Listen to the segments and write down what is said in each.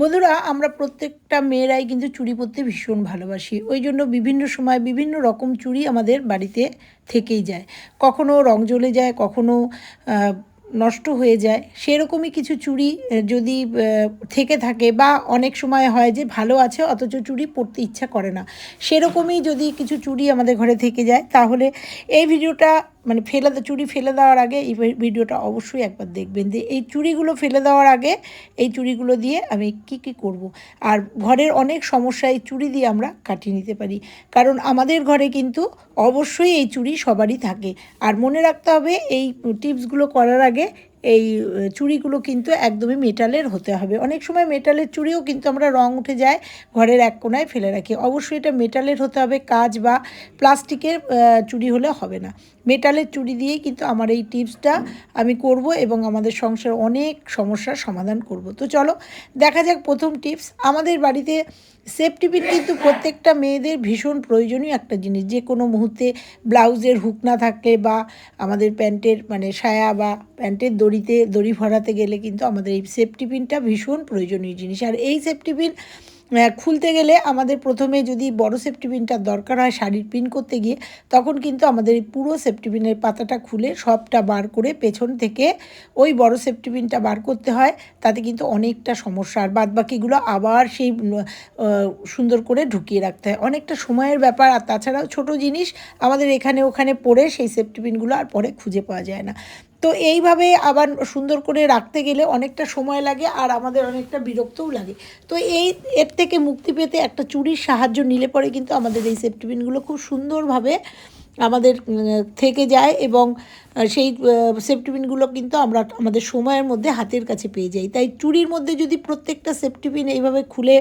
বন্ধুরা, আমরা প্রত্যেকটা মেয়েরাই কিন্তু চুড়ি পরতে ভীষণ ভালোবাসি। ওই জন্য বিভিন্ন সময় বিভিন্ন রকম চুড়ি আমাদের বাড়িতে থেকেই যায়। কখনো রং জ্বলে যায়, কখনো নষ্ট হয়ে যায়। সেরকমই কিছু চুড়ি যদি থেকে থাকে বা অনেক সময় হয় যে ভালো আছে, অথচ চুড়ি পরতে ইচ্ছা করে না। সেরকমই যদি কিছু চুড়ি আমাদের ঘরে থেকে যায়, তাহলে এই ভিডিওটা মানে ফেলে চুড়ি ফেলে দেওয়ার আগে এই ভিডিওটা অবশ্যই একবার দেখবেন যে এই চুড়িগুলো ফেলে দেওয়ার আগে এই চুড়িগুলো দিয়ে আমি কি কি করব। আর ঘরের অনেক সমস্যা এই চুড়ি দিয়ে আমরা কাটিয়ে নিতে পারি। কারণ আমাদের ঘরে কিন্তু অবশ্যই এই চুড়ি সবারই থাকে। আর মনে রাখতে হবে এই টিপসগুলো করার আগে এই চুড়িগুলো কিন্তু একদমই মেটালের হতে হবে। অনেক সময় মেটালের চুড়িও কিন্তু আমরা রং উঠে যায়, ঘরের এক কোনায় ফেলে রাখি। অবশ্যই এটা মেটালের হতে হবে, কাজ বা প্লাস্টিকের চুড়ি হলে হবে না। মেটালের চুড়ি দিয়েই কিন্তু আমার এই টিপসটা আমি করব এবং আমাদের সংসার অনেক সমস্যার সমাধান করব। তো চলো, দেখা যাক প্রথম টিপস। আমাদের বাড়িতে সেফটি পিন কিন্তু প্রত্যেকটা মেয়েদের ভীষণ প্রয়োজনীয় একটা জিনিস। যে কোনো মুহূর্তে ব্লাউজের হুক না থাকলে বা আমাদের প্যান্টের মানে সায়া বা প্যান্টের দড়িতে, দড়ি ভরাতে গেলে কিন্তু আমাদের এই সেফটি পিনটা ভীষণ প্রয়োজনীয় জিনিস। আর এই সেফটি পিন খুলতে গেলে আমাদের প্রথমে যদি বড় সেফটি পিনটার দরকার হয় শাড়ির পিন করতে গিয়ে, তখন কিন্তু আমাদের এই পুরো সেফটি পিনের পাতাটা খুলে সবটা বার করে পেছন থেকে ওই বড় সেফটি পিনটা বার করতে হয়। তাতে কিন্তু অনেকটা সমস্যা। আর বাদ বাকিগুলো আবার সেই সুন্দর করে ঢুকিয়ে রাখতে হয়। অনেকটা সময়ের ব্যাপার। আর তাছাড়াও ছোট জিনিস আমাদের এখানে ওখানে পড়ে সেই সেফটি পিনগুলো আর পরে খুঁজে পাওয়া যায় না। তো এইভাবে আবার সুন্দর করে রাখতে গেলে অনেকটা সময় লাগে আর আমাদের অনেকটা বিরক্তও লাগে। তো এই, এর থেকে মুক্তি পেতে একটা চুরির সাহায্য নিলে পরে কিন্তু আমাদের এই সেফটি পিনগুলো খুব সুন্দরভাবে আমাদের থেকে যায় এবং সেই সেফটি পিনগুলো কিন্তু আমরা আমাদের সময়ের মধ্যে হাতের কাছে পেয়ে যাই। তাই চুরির মধ্যে যদি প্রত্যেকটা সেফটি পিন এইভাবে খুলে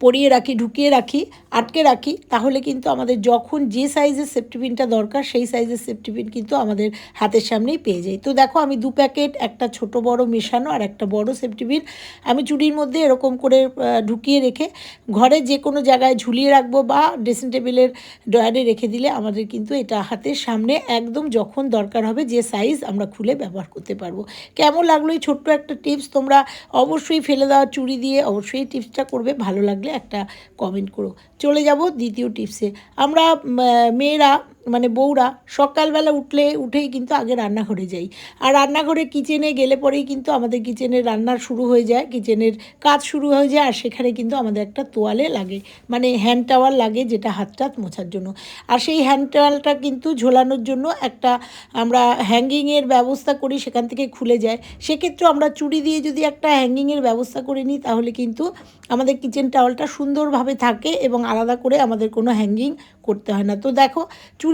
পরিয়ে রাখি, ঢুকিয়ে রাখি, আটকে রাখি, তাহলে কিন্তু আমাদের যখন যে সাইজের সেফটি পিনটা দরকার, সেই সাইজের সেফটি পিন কিন্তু আমাদের হাতের সামনেই পেয়ে যাই তো দেখো আমি দু প্যাকেট একটা ছোট বড় মেশানো আর একটা বড় সেফটি পিন আমি চুড়ির মধ্যে এরকম করে ঢুকিয়ে রেখে ঘরে যে কোনো জায়গায় ঝুলিয়ে রাখব বা ড্রেসিং টেবিলের ড্রয়ারে রেখে দিলে আমাদের কিন্তু এটা হাতের সামনে একদম যখন দরকার হবে যে সাইজ আমরা খুলে ব্যবহার করতে পারব। কেমন লাগল এই ছোট্ট একটা টিপস তোমরা অবশ্যই ফেলে দেওয়া চুড়ি দিয়ে অবশ্যই টিপসটা করবে। ভালো লাগলে একটা কমেন্ট করো। চলে যাব দ্বিতীয় টিপসে আমরা মেয়েরা মানে বউরা সকালবেলা উঠলে, উঠেই কিন্তু আগে রান্নাঘরে যাই। আর রান্নাঘরে কিচেনে গেলে পরেই কিন্তু আমাদের কিচেনের রান্না শুরু হয়ে যায় কিচেনের কাজ শুরু হয়ে যায়, আর সেখানে কিন্তু আমাদের একটা তোয়ালে লাগে। মানে হ্যান্ড টাওয়াল লাগে যেটা হাত টাত মোছার জন্য। আর সেই হ্যান্ড টাওয়ালটা কিন্তু ঝোলানোর জন্য একটা আমরা হ্যাঙ্গিংয়ের ব্যবস্থা করি, সেখান থেকে খুলে যায়। সেক্ষেত্রে আমরা চুড়ি দিয়ে যদি একটা হ্যাঙ্গিংয়ের ব্যবস্থা করে নিই, তাহলে কিন্তু আমাদের কিচেন টাওয়ালটা সুন্দরভাবে থাকে এবং আলাদা করে আমাদের কোনো হ্যাঙ্গিং করতে হয় না। তো দেখো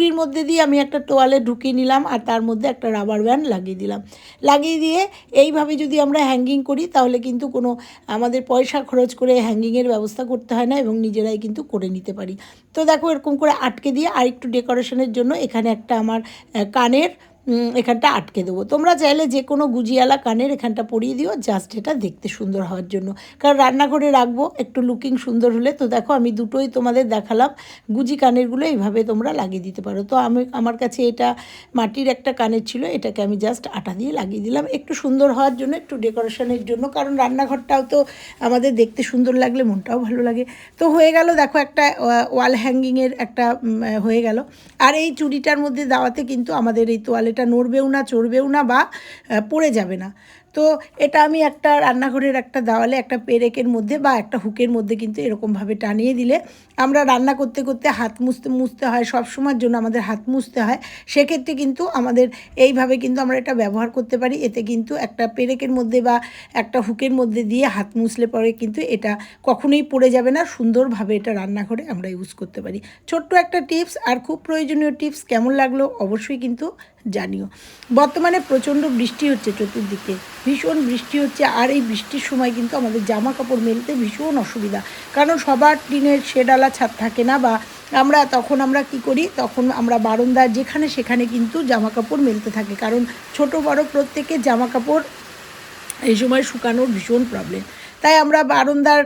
চুড়ির মধ্যে দিয়ে আমি একটা তোয়ালে ঢুকিয়ে নিলাম আর তার মধ্যে একটা রাবার ব্যান্ড লাগিয়ে দিলাম। লাগিয়ে দিয়ে এইভাবে যদি আমরা হ্যাঙ্গিং করি তাহলে কিন্তু কোনো আমাদের পয়সা খরচ করে হ্যাঙ্গিংয়ের ব্যবস্থা করতে হয় না এবং নিজেরাই কিন্তু করে নিতে পারি। তো দেখো এরকম করে আটকে দিয়ে আরেকটু ডেকোরেশনের জন্য এখানে একটা আমার কানের এখানটা আটকে দেবো। তোমরা চাইলে যে কোনো গুজিয়ালা কানের এখানটা পরিয়ে দিও জাস্ট এটা দেখতে সুন্দর হওয়ার জন্য। কারণ রান্নাঘরে রাখব, একটু লুকিং সুন্দর হলে। তো দেখো, আমি দুটোই তোমাদের দেখালাম। গুজি কানেরগুলো এইভাবে তোমরা লাগিয়ে দিতে পারো। তো আমি, আমার কাছে এটা মাটির একটা কানের ছিল, এটাকে আমি জাস্ট আটা দিয়ে লাগিয়ে দিলাম। একটু সুন্দর হওয়ার জন্য, একটু ডেকোরেশনের জন্য। কারণ রান্নাঘরটাও তো আমাদের দেখতে সুন্দর লাগলে, মনটাও ভালো লাগে। তো হয়ে গেল, দেখো একটা ওয়াল হ্যাঙ্গিংয়ের একটা হয়ে গেল। আর এই চুড়িটার মধ্যে দেওয়াতে কিন্তু আমাদের এই তোয়ালেটা নড়বেও না, চড়বেও না বা পড়ে যাবে না। তো এটা আমি একটা রান্নাঘরের একটা দেওয়ালে, একটা পেরেকের মধ্যে বা একটা হুকের মধ্যে কিন্তু এরকমভাবে টানিয়ে দিলে আমরা রান্না করতে করতে হাত মুছতে মুছতে হয়, সব সময়ের জন্য আমাদের হাত মুছতে হয়। সেক্ষেত্রে কিন্তু আমাদের এইভাবে কিন্তু আমরা এটা ব্যবহার করতে পারি। এতে কিন্তু একটা পেরেকের মধ্যে বা একটা হুকের মধ্যে দিয়ে হাত মুছলে পরে কিন্তু এটা কখনোই পড়ে যাবে না। সুন্দরভাবে এটা রান্নাঘরে আমরা ইউজ করতে পারি। ছোট্ট একটা টিপস আর খুব প্রয়োজনীয় টিপস কেমন লাগল অবশ্যই কিন্তু জানিও। বর্তমানে প্রচণ্ড বৃষ্টি হচ্ছে চতুর্দিকে। ভীষণ বৃষ্টি হচ্ছে আর এই বৃষ্টির সময় কিন্তু আমাদের জামা কাপড় মেলতে ভীষণ অসুবিধা। কারণ সবার টিনের শেডালা ছাদ থাকে না বা আমরা তখন আমরা কি করি? তখন আমরা বারান্দা যেখানে সেখানে কিন্তু জামা কাপড় মেলতে থাকি। কারণ ছোট বড় প্রত্যেকের জামা কাপড় এই সময় শুকানোর ভীষণ প্রবলেম তাই আমরা বারান্দার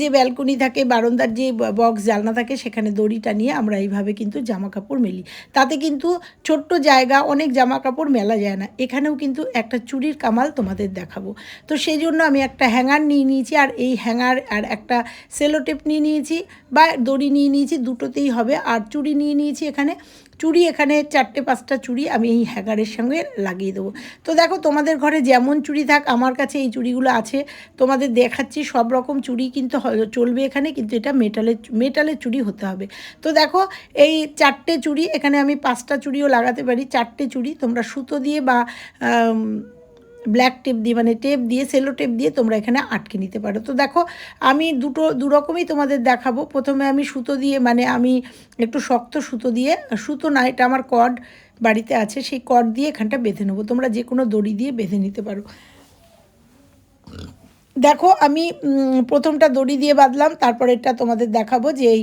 যে ব্যালকনি থাকে, বারান্দার যে বক্স জালনা থাকে, সেখানে দড়িটা নিয়ে আমরা এইভাবে কিন্তু জামা কাপড় মেলি। তাতে কিন্তু ছোট্ট জায়গা, অনেক জামা কাপড় মেলা যায় না। এখানেও কিন্তু একটা চুরির কামাল তোমাদের দেখাবো। তো সেই জন্য আমি একটা হ্যাঙ্গার নিয়ে নিয়েছি, আর এই হ্যাঙ্গার আর একটা সেলোটেপ নিয়ে নিয়েছি, বা দড়ি নিয়ে নিয়েছি, দুটোতেই হবে। আর চুড়ি নিয়ে নিয়েছি এখানে। চুড়ি এখানে চারটে পাঁচটা চুড়ি আমি এই হ্যাগারের সঙ্গে লাগিয়ে দেবো। তো দেখো তোমাদের ঘরে যেমন চুড়ি থাক, আমার কাছে এই চুড়িগুলো আছে। তোমাদের দেখাচ্ছি, সব রকম চুড়ি কিন্তু চলবে এখানে, কিন্তু এটা মেটালের মেটালের চুড়ি হতে হবে। তো দেখো, এই চারটে চুড়ি, এখানে আমি পাঁচটা চুড়িও লাগাতে পারি। চারটে চুড়ি তোমরা সুতো দিয়ে বা ব্ল্যাক টেপ দিয়ে মানে টেপ দিয়ে, সেলো টেপ দিয়ে তোমরা এখানে আটকে নিতে পারো। তো দেখো, আমি দুটো, দু রকমই তোমাদের দেখাবো। প্রথমে আমি সুতো দিয়ে মানে আমি একটু শক্ত সুতো দিয়ে, সুতো না, এটা আমার কর্ড বাড়িতে আছে, সেই কড দিয়ে এখানটা বেঁধে নেব। তোমরা যে কোনো দড়ি দিয়ে বেঁধে নিতে পারো। দেখো, আমি প্রথমটা দড়ি দিয়ে বাঁধলাম তারপর এটা তোমাদের দেখাবো যে এই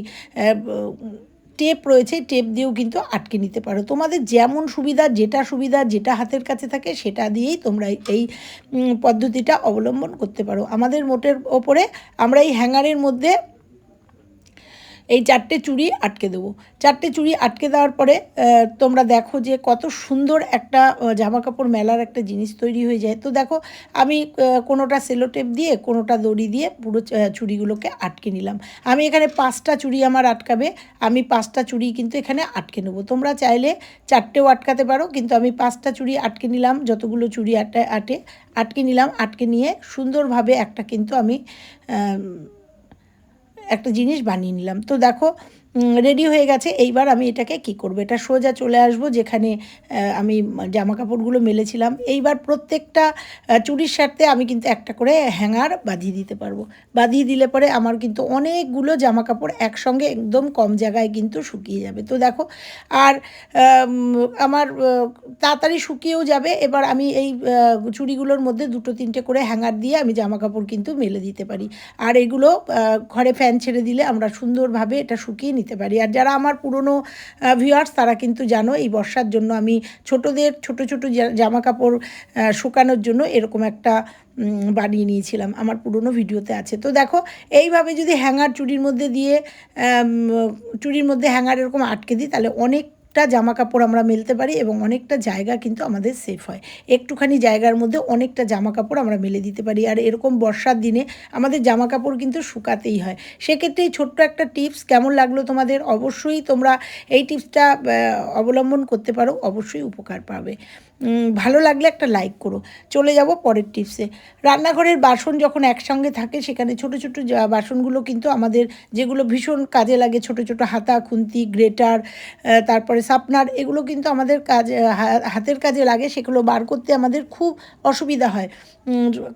টেপ রয়েছে, টেপ দিয়েও কিন্তু আটকে নিতে পারো। তোমাদের যেমন সুবিধা, যেটা সুবিধা, যেটা হাতের কাছে থাকে, সেটা দিয়েই তোমরা এই পদ্ধতিটা অবলম্বন করতে পারো। আমাদের মোটের ওপরে আমরা এই হ্যাঙ্গারের মধ্যে এই চারটে চুড়ি আটকে দেবো। চারটে চুড়ি আটকে দেওয়ার পরে তোমরা দেখো যে কত সুন্দর একটা জামা কাপড় মেলার একটা জিনিস তৈরি হয়ে যায়। তো দেখো আমি কোনোটা সেলোটেপ দিয়ে কোনোটা দড়ি দিয়ে পুরো চুড়িগুলোকে আটকে নিলাম। আমি এখানে পাঁচটা চুড়ি আমার আটকাবে আমি পাঁচটা চুড়ি কিন্তু এখানে আটকে নেব। তোমরা চাইলে চারটেও আটকাতে পারো কিন্তু আমি পাঁচটা চুড়ি আটকে নিলাম যতগুলো চুড়ি আটে আটে আটকে নিলাম আটকে নিয়ে সুন্দরভাবে একটা কিন্তু আমি আম, একটা জিনিস বানিয়ে নিলাম। তো দেখো রেডি হয়ে গেছে। এইবার আমি এটাকে কি করব? এটা সোজা চলে আসব যেখানে আমি জামা কাপড়গুলো মেলেছিলাম। এইবার প্রত্যেকটা চুড়ির সাথে আমি কিন্তু একটা করে হ্যাঙ্গার বাঁধিয়ে দিতে পারব। বাঁধিয়ে দিলে পরে আমার কিন্তু অনেকগুলো জামা কাপড় একসঙ্গে একদম কম জায়গায় কিন্তু শুকিয়ে যাবে। তো দেখো, আর আমার তাড়াতাড়ি শুকিয়েও যাবে। এবার আমি এই চুড়িগুলোর মধ্যে দুটো তিনটে করে হ্যাঙ্গার দিয়ে আমি জামা কাপড় কিন্তু মেলে দিতে পারি। আর এগুলো ঘরে ফ্যান ছেড়ে দিলে আমরা সুন্দরভাবে এটা শুকিয়ে নিতে পারি। আর যারা আমার পুরনো ভিউয়ার্স তারা কিন্তু জানো এই বর্ষার জন্য আমি ছোটদের, ছোট, ছোটো জামা কাপড় শুকানোর জন্য এরকম একটা বানিয়ে নিয়েছিলাম। আমার পুরনো ভিডিওতে আছে। তো দেখো, এইভাবে যদি হ্যাঙ্গার চুরির মধ্যে দিয়ে চুরির মধ্যে হ্যাঙ্গার এরকম আটকে দিই, তাহলে অনেকটা জামা কাপড় আমরা মেলতে পারি এবং অনেকটা জায়গা কিন্তু আমাদের সেফ হয়। একটুখানি জায়গার মধ্যে অনেকটা জামা কাপড় আমরা মেলে দিতে পারি। আর এরকম বর্ষার দিনে আমাদের জামা কাপড় কিন্তু শুকাতেই হয়। সেক্ষেত্রে ছোট্ট একটা টিপস কেমন লাগল তোমাদের? অবশ্যই তোমরা এই টিপসটা অবলম্বন করতে পারো। অবশ্যই উপকার পাবে। ভালো লাগলে একটা লাইক করো। চলে যাব পরের টিপসে রান্নাঘরের বাসন যখন একসঙ্গে থাকে, সেখানে ছোট ছোট বাসনগুলো কিন্তু আমাদের যেগুলো ভীষণ কাজে লাগে, ছোট ছোট হাতা, খুন্তি, গ্রেটার তারপরে সাপনার, এগুলো কিন্তু আমাদের কাজ হাতের কাজে লাগে, সেগুলো বার করতে আমাদের খুব অসুবিধা হয়।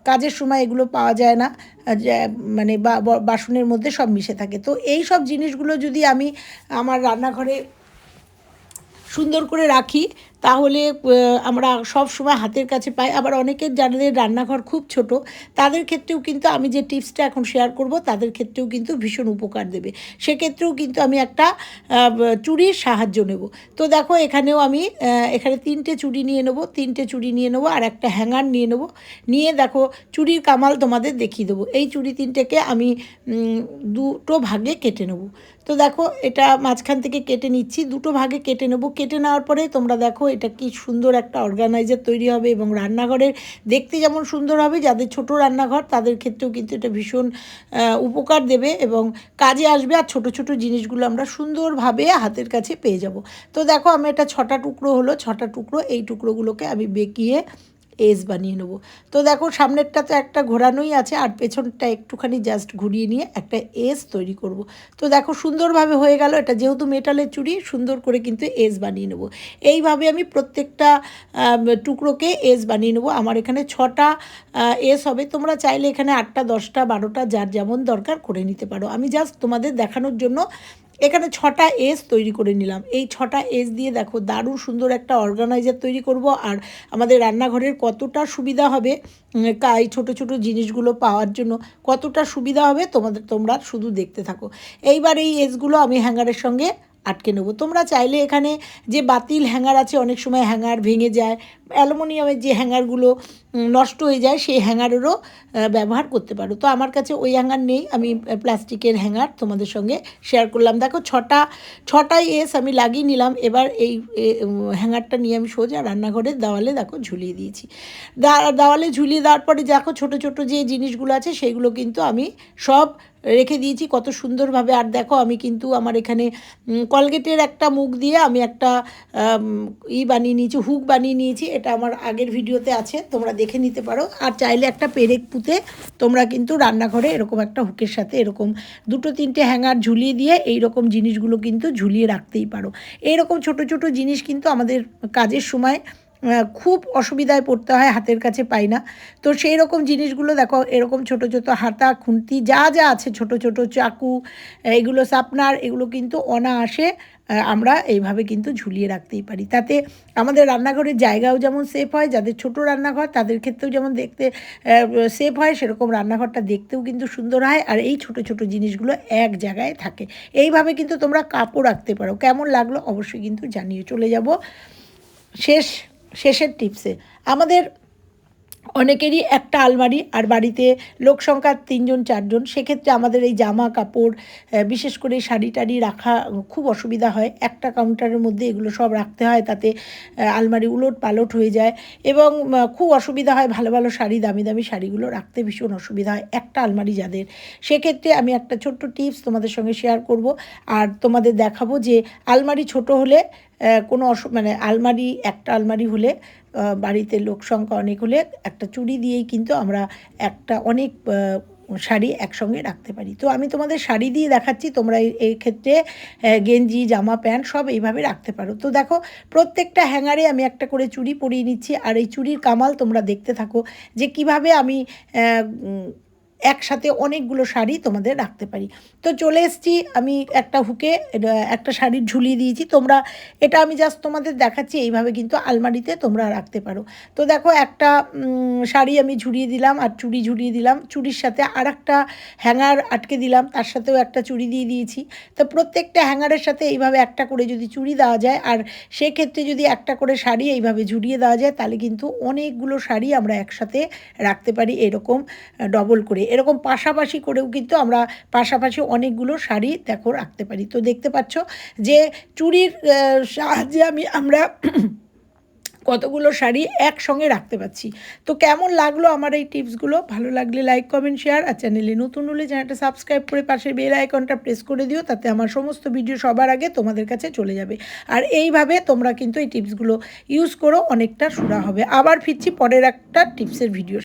কাজের সময় এগুলো পাওয়া যায় না মানে বাসনের মধ্যে সব মিশে থাকে। তো এই সব জিনিসগুলো যদি আমি আমার রান্নাঘরে সুন্দর করে রাখি তাহলে আমরা সব সময় হাতের কাছে পাই। আবার অনেকের যাদের রান্নাঘর খুব ছোট, তাদের ক্ষেত্রেও কিন্তু আমি যে টিপসটা এখন শেয়ার করব, তাদের ক্ষেত্রেও কিন্তু ভীষণ উপকার দেবে। সেক্ষেত্রেও কিন্তু আমি একটা চুড়ির সাহায্য নেব। তো দেখো, এখানেও আমি এখানে তিনটে চুড়ি নিয়ে নেব, তিনটে চুড়ি নিয়ে নেব আর একটা হ্যাঙ্গার নিয়ে নেব। নিয়ে দেখো, চুড়ির কামাল তোমাদের দেখিয়ে দেবো। এই চুড়ি তিনটেকে আমি দুটো ভাগে কেটে নেব। তো দেখো, এটা মাঝখান থেকে কেটে নিচ্ছি, দুটো ভাগে কেটে নেব। কেটে নেওয়ার পরে তোমরা দেখো এটা কি সুন্দর একটা অর্গানাইজার তৈরি হবে এবং রান্নাঘরের দেখতে যেমন সুন্দর হবে, যাদের ছোট রান্নাঘর তাদের ক্ষেত্রেও কিন্তু এটা ভীষণ উপকার দেবে এবং কাজে আসবে আর ছোট ছোট জিনিসগুলো আমরা সুন্দরভাবে হাতের কাছে পেয়ে যাব। তো দেখো, আমি এটা ছটা টুকরো হলো, ছটা টুকরো, এই টুকরোগুলোকে আমি বেঁকিয়ে এস বানিয়ে নেব। তো দেখো, সামনেরটা তো একটা ঘোরানোই আছে, আর পেছনটা একটুখানি জাস্ট ঘুরিয়ে নিয়ে একটা এস তৈরি করব। তো দেখো, সুন্দরভাবে হয়ে গেল এটা। যেহেতু মেটালের চুড়ি, সুন্দর করে কিন্তু এস বানিয়ে নেব। এইভাবে আমি প্রত্যেকটা টুকরোকে এস বানিয়ে নেব। আমার এখানে ছটা এস হবে। তোমরা চাইলে এখানে আটটা, দশটা, বারোটা, যার যেমন দরকার করে নিতে পারো। আমি জাস্ট তোমাদের দেখানোর জন্য এখানে ছটা এস তৈরি করে নিলাম। এই ছটা এস দিয়ে দেখো দারুণ সুন্দর একটা অর্গানাইজার তৈরি করব আর আমাদের রান্নাঘরের কতটা সুবিধা হবে এই ছোটো ছোটো জিনিসগুলো পাওয়ার জন্য কতটা সুবিধা হবে তোমাদের, তোমরা শুধু দেখতে থাকো। এইবার এই এসগুলো আমি হ্যাঙ্গারের সঙ্গে আটকে নেব। তোমরা চাইলে এখানে যে বাতিল হ্যাঙ্গার আছে অনেক সময় হ্যাঙ্গার ভেঙে যায়, অ্যালুমিনিয়ামের যে হ্যাঙ্গারগুলো নষ্ট হয়ে যায়, সেই হ্যাঙ্গারেরও ব্যবহার করতে পারো। তো আমার কাছে ওই হ্যাঙ্গার নেই, আমি প্লাস্টিকের হ্যাঙ্গার তোমাদের সঙ্গে শেয়ার করলাম। দেখো, ছটা ছটাই এস আমি লাগিয়ে নিলাম। এবার এই হ্যাঙ্গারটা নিয়ে আমি সোজা রান্নাঘরের দেওয়ালে দেখো ঝুলিয়ে দিয়েছি। দেওয়ালে ঝুলিয়ে দেওয়ার পরে দেখো, ছোট ছোট যে জিনিসগুলো আছে, সেইগুলো কিন্তু আমি সব রেখে দিয়েছি। কত সুন্দরভাবে। আর দেখো, আমি কিন্তু আমার এখানে কলগেটের একটা মুখ দিয়ে আমি একটা ই বানিয়ে নিয়েছি, হুক বানিয়ে নিয়েছি। এটা আমার আগের ভিডিওতে আছে, তোমরা দেখে নিতে পারো। আর চাইলে একটা পেরেক পুঁতে তোমরা কিন্তু রান্নাঘরে এরকম একটা হুকের সাথে এরকম দুটো তিনটে হ্যাঙ্গার ঝুলিয়ে দিয়ে এই রকম জিনিসগুলো কিন্তু ঝুলিয়ে রাখতেই পারো। এইরকম ছোট ছোট জিনিস কিন্তু আমাদের কাজের সময় খুব অসুবিধায় পড়তে হয়, হাতের কাছে পাই না। তো সেই রকম জিনিসগুলো দেখো, এরকম ছোট ছোট হাতা, খুন্তি, যা যা আছে, ছোট ছোট চাকু এগুলো সাপনার, এগুলো কিন্তু অনায়াসে আমরা এইভাবে কিন্তু ঝুলিয়ে রাখতেই পারি। তাতে আমাদের রান্নাঘরের জায়গাও যেমন সেফ হয়, যাদের ছোট রান্নাঘর তাদের ক্ষেত্রেও যেমন দেখতে সেফ হয়, সেরকম রান্নাঘরটা দেখতেও কিন্তু সুন্দর হয়। আর এই ছোট ছোট জিনিসগুলো এক জায়গায় থাকে। এইভাবে কিন্তু তোমরা কাপড় রাখতে পারো। কেমন লাগল অবশ্যই কিন্তু জানিয়ে চলে যাব। শেষ, শেষের টিপসে আমাদের অনেকেরই একটা আলমারি আর বাড়িতে লোক সংখ্যা তিনজন, চারজন। সেক্ষেত্রে আমাদের এই জামা কাপড় বিশেষ করে শাড়ি টাড়ি রাখা খুব অসুবিধা হয়। একটা কাউন্টারের মধ্যে এগুলো সব রাখতে হয় তাতে আলমারি উলট পালট হয়ে যায় এবং খুব অসুবিধা হয় ভালো ভালো শাড়ি, দামি দামি শাড়িগুলো রাখতে ভীষণ অসুবিধা হয় একটা আলমারি যাদের। সেক্ষেত্রে আমি একটা ছোট্ট টিপস তোমাদের সঙ্গে শেয়ার করব। আর তোমাদের দেখাবো যে আলমারি ছোট হলে কোনো অসু মানে আলমারি, একটা আলমারি হলে বাড়িতে লোক সংখ্যা অনেক হলে একটা চুড়ি দিয়েই কিন্তু আমরা একটা অনেক শাড়ি একসঙ্গে রাখতে পারি। তো আমি তোমাদের শাড়ি দিয়ে দেখাচ্ছি, তোমরা এই- ক্ষেত্রে গেঞ্জি, জামা, প্যান্ট সব এইভাবে রাখতে পারো। তো দেখো, প্রত্যেকটা হ্যাঙ্গারে আমি একটা করে চুড়ি পরিয়ে নিচ্ছি, আর এই চুড়ির কামাল তোমরা দেখতে থাকো যে কীভাবে আমি একসাথে অনেকগুলো শাড়ি তোমাদের রাখতে পারি। তো চলে এসেছি আমি একটা হুকে একটা শাড়ির ঝুলিয়ে দিয়েছি। তোমরা, এটা আমি জাস্ট তোমাদের দেখাচ্ছি, এইভাবে কিন্তু আলমারিতে তোমরা রাখতে পারো। তো দেখো একটা শাড়ি আমি ঝুলিয়ে দিলাম আর চুড়ি ঝুলিয়ে দিলাম। চুড়ির সাথে আর একটা হ্যাঙ্গার আটকে দিলাম, তার সাথেও একটা চুড়ি দিয়ে দিয়েছি। তো প্রত্যেকটা হ্যাঙ্গারের সাথে এইভাবে একটা করে যদি চুড়ি দেওয়া যায়, আর সেক্ষেত্রে যদি একটা করে শাড়ি এইভাবে ঝুড়িয়ে দেওয়া যায়, তাহলে কিন্তু অনেকগুলো শাড়ি আমরা একসাথে রাখতে পারি, এরকম ডবল করে। এরকম পাশাপাশি করেও কিন্তু আমরা পাশাপাশি অনেকগুলো শাড়ি দেখো রাখতে পারি। তো দেখতে পাচ্ছ যে চুরির সাহায্যে আমি, আমরা কতগুলো শাড়ি একসঙ্গে রাখতে পারছি। তো কেমন লাগল আমার এই টিপসগুলো? ভালো লাগলে লাইক, কমেন্ট, শেয়ার আর চ্যানেলে নতুন হলে চ্যানেলটা সাবস্ক্রাইব করে পাশে বেল আইকনটা প্রেস করে দিও তাতে আমার সমস্ত ভিডিও সবার আগে তোমাদের কাছে চলে যাবে। আর এইভাবে তোমরা কিন্তু এই টিপসগুলো ইউজ করো, অনেকটা সুরা হবে। আবার ফিরছি পরের একটা টিপসের ভিডিও